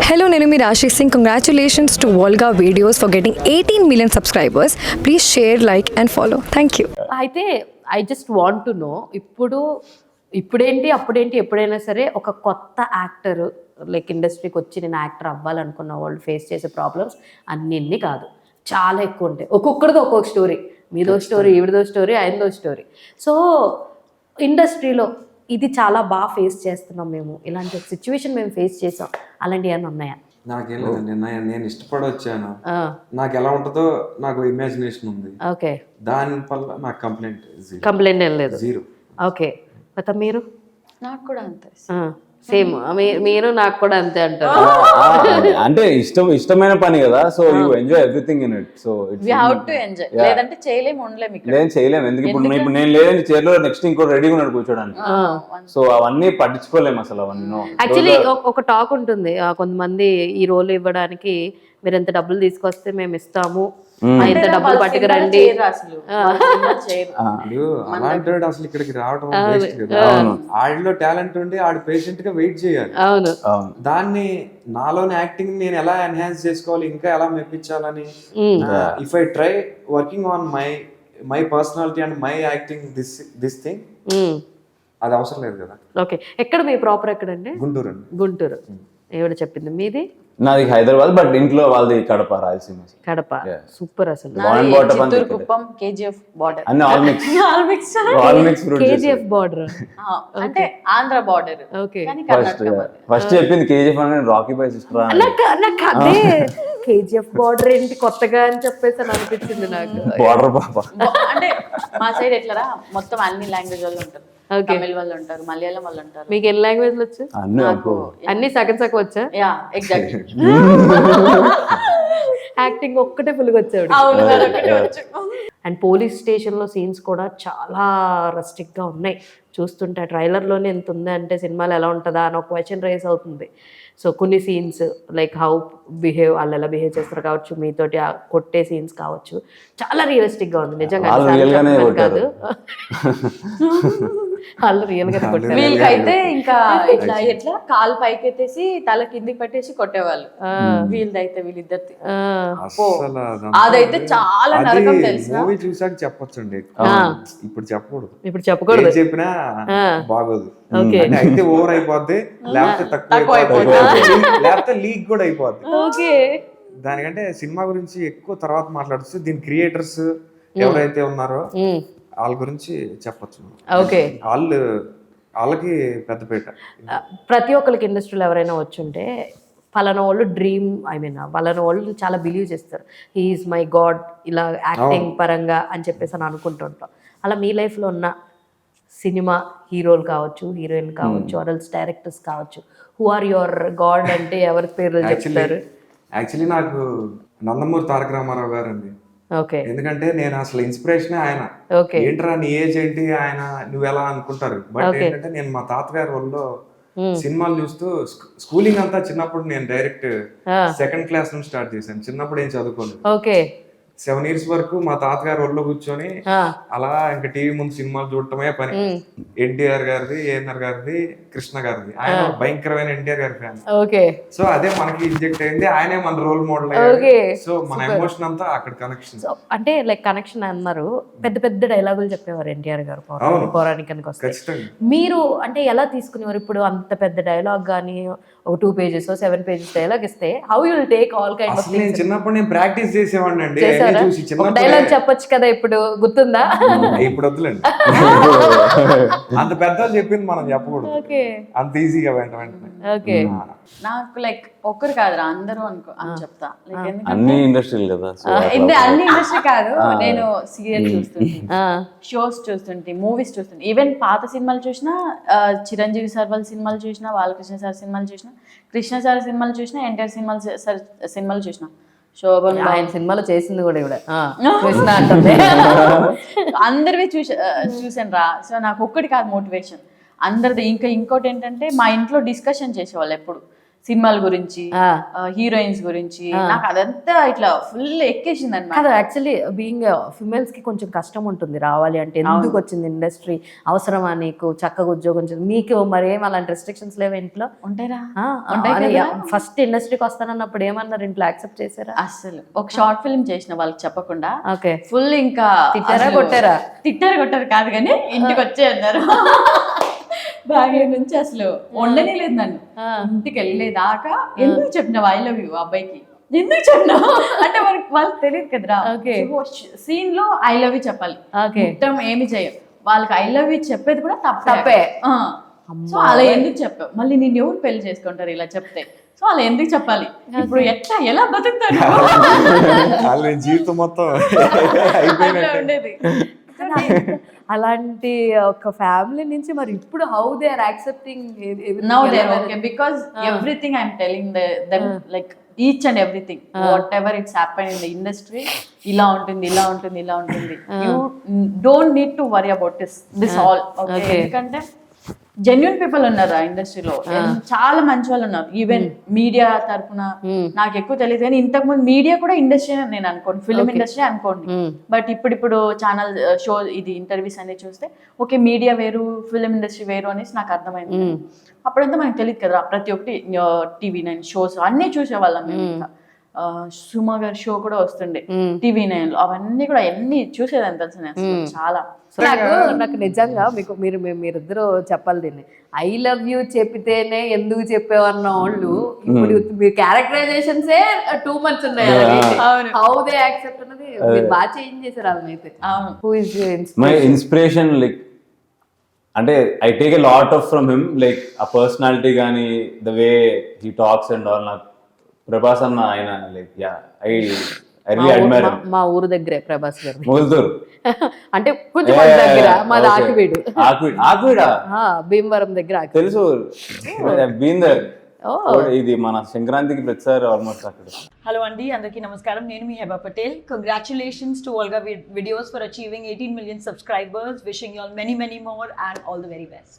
Hello, నేను మీరు Rashi Singh. Congratulations to Volga videos for getting eighteen million subscribers please share like and follow thank you అయితే I just want to know ఇప్పుడు ఇప్పుడేంటి అప్పుడేంటి ఎప్పుడైనా సరే ఒక కొత్త యాక్టర్ లైక్ ఇండస్ట్రీకి వచ్చి నేను యాక్టర్ అవ్వాలనుకున్న వాళ్ళు ఫేస్ చేసే ప్రాబ్లమ్స్ అన్ని కాదు. చాలా ఎక్కువ ఉంటాయి. ఒక్కొక్కరిది ఒక్కొక్క స్టోరీ మీదో స్టోరీ ఈవిడదో స్టోరీ ఆయనదో స్టోరీ సో ఇండస్ట్రీలో ఇది చాలా బాగా ఫేస్ చేస్తున్నాం మేము. ఇలాంటి సిచ్యువేషన్ మేము ఫేస్ చేసాం. అలాంటివి ఏమైనా ఉన్నాయా? నాకేం లేదండి. నేను ఇష్టపడి వచ్చాను. ఆ, నాకు ఎలా ఉంటుందో నాకు ఇమాజినేషన్ ఉంది. ఓకే. దాని వల్ల నాకు కంప్లైంట్ జీరో కంప్లైంట్ ఏం లేదు. Zero okay. గత మీరు? నాకు కూడా అంతే. సేమ్ మీరు నాకు కూడా అంతే అంటారు. ఆ, అంటే ఇష్టం ఇష్టమైన పని కదా so you enjoy everything in it so we have to enjoy లేదంటే చేయలేము ఉండలేము ఇక్కడ. నేను చేయలేము ఎందుకు ఇప్పుడు ఇప్పుడు నేను లేదని చైర్లో నెక్స్ట్ ఇంకో రెడీగా ఉన్నాడు కూర్చోడానికి. సో అవన్నీ పట్టించుకోలేము అసలు అవన్నీ. యాక్చువల్లీ ఒక టాక్ ఉంటుంది. ఆ, కొంతమంది ఈ రోల్ ఇవ్వడానికి మీరు ఎంత డబ్బులు తీసుకొస్తే మేము ఇస్తాము. ఆ, ఇంత డబ్బులు పట్టుకురండి. అసలు. అలాంటి ఇక్కడికి రావడం ఆడిలో టాలెంట్ ఉండి ఆడు పేషెంట్గా వెయిట్ చేయాలి. అవును. అవును. దాన్ని నాలోని యాక్టింగ్ నేను ఎలా ఎన్హాన్స్ చేసుకోవాలి ఇంకా ఎలా మెప్పించాలని if I try working on my my personality and my acting this this thing. అది అవసరం లేదు కదా. ఓకే. ఎక్కడ మీ ప్రాపర్ ఎక్కడండి? గుంటూరు. అండి గుంటూరు ఏవిడ చెప్పింది? మీది? నాది హైదరాబాద్ బట్ ఇంట్లో వాళ్ళది కడప రాయలసీమ. కడప. సూపర్ అసలు. On Chittoor Tikkade. Kuppam KGF border అన్ని all mix all mix all mix fruit KGF border అంటే ఆంధ్ర బార్డర్ ఓకే కానీ ఫస్ట్. ఫస్ట్ చెప్పింది కేజీఎఫ్ అని రాకీ బై సిస్టర్ నాకు నాకు అదే. కేజీఎఫ్ బార్డర్ ఏంటి కొత్తగా అని చెప్పేసి అని అనిపించింది నాకు. బార్డర్ పాప. అంటే మా సైడ్ ఎట్లరా? మొత్తం అన్ని లాంగ్వేజ్ వాళ్ళు ఉంటారు. తమిళ వాళ్ళు ఉంటారు మలయాళం వాళ్ళు ఉంటారు. మీకు ఎన్ని లాంగ్వేజ్లు వచ్చు? అన్ని అబ్బో. అన్ని సగం సగం వచ్చా? యా ఎగ్జాక్ట్లీ యాక్టింగ్ ఒక్కటే ఫుల్గా వచ్చాడు. అండ్ పోలీస్ స్టేషన్లో సీన్స్ కూడా చాలా రస్టిక్గా ఉన్నాయి. చూస్తుంటే ట్రైలర్లోనే ఎంత ఉంది అంటే సినిమాలో ఎలా ఉంటుందా అని ఒక క్వశ్చన్ రేస్ అవుతుంది. సో కొన్ని సీన్స్ లైక్ హౌ బిహేవ్ వాళ్ళు ఎలా బిహేవ్ చేస్తారు కావచ్చు మీతోటి ఆ కొట్టే సీన్స్ కావచ్చు చాలా రియలిస్టిక్గా ఉంది. నిజంగా కాదు. వాళ్ళు రియల్గా కొట్టారు. వీళ్ళకైతే ఇంకా ఇట్లా ఎట్లా? కాలు పైకి ఎత్తేసి తల కిందికి పెట్టేసి కొట్టేవాళ్ళు. వీళ్ళదైతే వీళ్ళిద్దరి అదైతే చాలా నరకం తెలుసా? మూవీ చూసాక చెప్పొచ్చండి. ఇప్పుడు చెప్పకూడదు. ఇప్పుడు చెప్పకూడదు. చెప్పినా. బాగోదు. అయితే ఓవర్ అయిపోద్ది లేకపోతే తక్కువ అయిపోద్ది. లేకపోతే లీక్ కూడా అయిపోద్ది. ఓకే. దానికంటే సినిమా గురించి ఎక్కువ తర్వాత మాట్లాడుతూ దీని క్రియేటర్స్ ఎవరైతే ఉన్నారో వాళ్ళ గురించి చెప్పొచ్చు. ఓకే. వాళ్ళు వాళ్ళకి పెద్దపేట ప్రతి ఒక్కరికి ఇండస్ట్రీలో ఎవరైనా వచ్చుంటే పలానా వాళ్ళు డ్రీమ్ ఐ మీన్ పలానా వాళ్ళు చాలా బిలీవ్ చేస్తారు. హీఈస్ మై గాడ్ ఇలా యాక్టింగ్ పరంగా అని చెప్పేసి అని అనుకుంటుంటాం అలా మీ లైఫ్లో ఉన్న సినిమా హీరోలు కావచ్చు హీరోయిన్ కావచ్చు అరల్స్ డైరెక్టర్స్ కావచ్చు హూ ఆర్ యువర్ గాడ్ అంటే ఎవరి పేర్లు చెప్తారు? యాక్చువల్లీ నాకు నందమూరి తారక రామారావు గారు అండి ఎందుకంటే నేను అసలు ఇన్స్పిరేషన్ ఆయన. ఏంట్రా నీ ఏజ్ ఏంటి? ఆయన నువ్వు ఎలా అనుకుంటారు? బట్. ఏంటంటే నేను మా తాతగారి వాళ్ళు సినిమాలు చూస్తూ స్కూ- స్కూలింగ్ అంతా చిన్నప్పుడు నేను డైరెక్ట్. సెకండ్ క్లాస్ నుంచి స్టార్ట్ చేశాను. చిన్నప్పుడు ఏం చదువుకోలేదు. ఓకే. సెవెన్ ఇయర్స్ వరకు మా తాతగారు ఒళ్ళో కూర్చొని అలా ఇంకా టీవీ ముందు సినిమాలు చూడటమే పని. ఎన్టీఆర్ గారిది ఏఎన్ఆర్ గారిది కృష్ణ గారిది. ఆయన భయంకరమైన ఎన్టీఆర్ గారి ఫ్యాన్. ఓకే. సో అదే మనకి ఇంజెక్ట్ అయింది. ఆయనే మన రోల్ మోడల్. సో మన ఎమోషన్ అంతా అక్కడ కనెక్షన్ సో అంటే లైక్ కనెక్షన్ అన్నారు. పెద్ద పెద్ద డైలాగులు చెప్పేవారు ఎన్టీఆర్ గారు. పౌరాణికానికి వస్తే. మీరు అంటే ఎలా తీసుకునేవారు? ఇప్పుడు అంత పెద్ద డైలాగ్ కానీ ఒక two pages seven pages dialogue ఇస్తే how you'll take all kind of నేను చిన్నప్పుడు నేను ప్రాక్టీస్ చేసేవాడిని అండి. డైలాగ్ చెప్పొచ్చు కదా ఇప్పుడు గుర్తుందా? ఇప్పుడు వద్దులేండి. అంత పెద్దలు చెప్పింది మనం చెప్పకూడదు. అంత ఈజీగా వెంట వెంటనే. ఓకే. నాకు లైక్ ఒక్కరు కాదురా అందరూ అనుకో అని చెప్తా. అన్ని ఇండస్ట్రీలు కదా అన్ని ఇండస్ట్రీ కాదు. నేను సీరియల్ చూస్తుంటే షోస్ చూస్తుంటే మూవీస్ చూస్తుంటే. ఈవెన్ పాత సినిమాలు చూసినా చిరంజీవి సార్ వాళ్ళ సినిమాలు చూసినా బాలకృష్ణ సార్ సినిమాలు చూసినా కృష్ణ సార్ సినిమాలు చూసినా ఎన్టీఆర్ సినిమాలు సార్ సినిమాలు చూసినా. శోభన్ ఆయన సినిమాలో చేసింది కూడా ఇవిడ కృష్ణ అంటుంది. అందరివి చూసా చూసాను రా. సో నాకు ఒక్కటి కాదు మోటివేషన్ అందరిది. ఇంకా ఇంకోటి ఏంటంటే మా ఇంట్లో డిస్కషన్ చేసేవాళ్ళు ఎప్పుడు. సినిమాల గురించి. హీరోయిన్స్ గురించి. నాకు అదంతా ఇట్లా ఫుల్ ఎక్కేసింది అనమాట యాక్చువల్లీ బీయింగ్ ఫిమేల్స్కి కొంచెం కష్టం ఉంటుంది రావాలి అంటే. ఎందుకు వచ్చింది ఇండస్ట్రీ? అవసరమా నీకు? చక్కగా ఉద్యోగం మీకు మరి ఏం అలాంటి రెస్ట్రిక్షన్స్ లేవు ఇంట్లో? ఉంటారా? ఫస్ట్ ఇండస్ట్రీకి వస్తానన్నప్పుడు ఏమన్నారు? ఇంట్లో యాక్సెప్ట్ చేశారా? అసలు ఒక షార్ట్ ఫిల్మ్ చేసిన వాళ్ళకి చెప్పకుండా ఓకే. ఫుల్ ఇంకా తిట్టారా, కొట్టారా? తిట్టారు కొట్టారు కాదు కానీ ఇంటికి వచ్చే అన్నారు బెంగళూరు నుంచి అసలు ఉండనే లేదు నన్ను. ఇంటికి వెళ్ళేదాకా ఎందుకు చెప్పినావు ఐ లవ్ యూ అబ్బాయికి. ఎందుకు చెప్పినావు అంటే వాళ్ళకి వాళ్ళకి తెలియదు కదరా. సీన్లో ఐ లవ్ యూ చెప్పాలి. మొత్తం ఏమి చేయం వాళ్ళకి ఐ లవ్ యూ చెప్పేది కూడా తప్పే. తప్పే. సో అలా ఎందుకు చెప్పావు? మళ్ళీ నేను ఎవరు పెళ్ళి చేసుకుంటారు ఇలా చెప్తే? సో అలా ఎందుకు చెప్పాలి? ఇప్పుడు ఎట్లా ఎలా బతుకుతాను నేను జీవితం మొత్తం ఉండేది. అలాంటి ఒక ఫ్యామిలీ నుంచి మరి ఇప్పుడు how they are accepting now there okay because everything I'm telling them like each and everything whatever it's happen in the industry ఇలా ఉంటుంది ఇలా ఉంటుంది ఇలా ఉంటుంది. You don't need to worry about this this all okay ఎందుకంటే genuine people ఉన్నారు ఆ. ఇండస్ట్రీలో చాలా మంచి వాళ్ళు ఉన్నారు. ఈవెన్ మీడియా తరపున నాకు ఎక్కువ తెలియదు. కానీ ఇంతకు ముందు మీడియా కూడా ఇండస్ట్రీ నేను అనుకోండి ఫిల్మ్ ఇండస్ట్రీ అనుకోండి. బట్ ఇప్పుడు ఇప్పుడు ఛానల్ షో ఇది ఇంటర్వ్యూస్ అనేది చూస్తే ఓకే మీడియా వేరు ఫిల్మ్ ఇండస్ట్రీ వేరు అనేసి నాకు అర్థమైంది. అప్పుడంతా మనకు తెలియదు కదా ప్రతి ఒక్కటి టీవీ నైన్ షోస్ అన్నీ చూసేవాళ్ళం మేము ఆ, సుమ గారి షో కూడా వస్తుండే. టీవీ నైన్లో అవన్నీ కూడా అన్ని చూసేదాన్ని తెలుసు నేను చాలా. నాకు నాకు నిజంగా మీకు మీరు మీరిద్దరూ చెప్పాలి దీన్ని. ఐ లవ్ యూ చెప్పితేనే ఎందుకు చెప్పేవన్న వాళ్ళు ఇప్పుడు మీ క్యారెక్టరైజేషన్స్ టూ మంత్స్ ఉన్నాయి హౌ దే యాక్సెప్ట్ అన్నది మీరు బాగా చేంజ్ చేశారు వాళ్ళని అయితే అవును who is my inspiration like అంటే I take a lot of from him like ah personality కానీ the way he talks and all నాకు ప్రభాస్ అన్న ఆయన like yeah I I really admire మా ఊరు దగ్గరే ప్రభాస్ గారు. మొగులుతూరు అంటే కొంచెం మన దగ్గర మాది ఆకివీడు. ఆకువీడు ఆకువీడా? ఆ, భీమవరం దగ్గర. తెలుసు. బీన్ దర్ ఇది మన సంక్రాంతికి ప్రతిసారి ఆల్మోస్ట్ అక్కడ. హలో అండి అందరికీ నమస్కారం. నేను మీ Heba Patel. Congratulations to Volga videos for achieving eighteen million subscribers wishing you all many many more and all the very best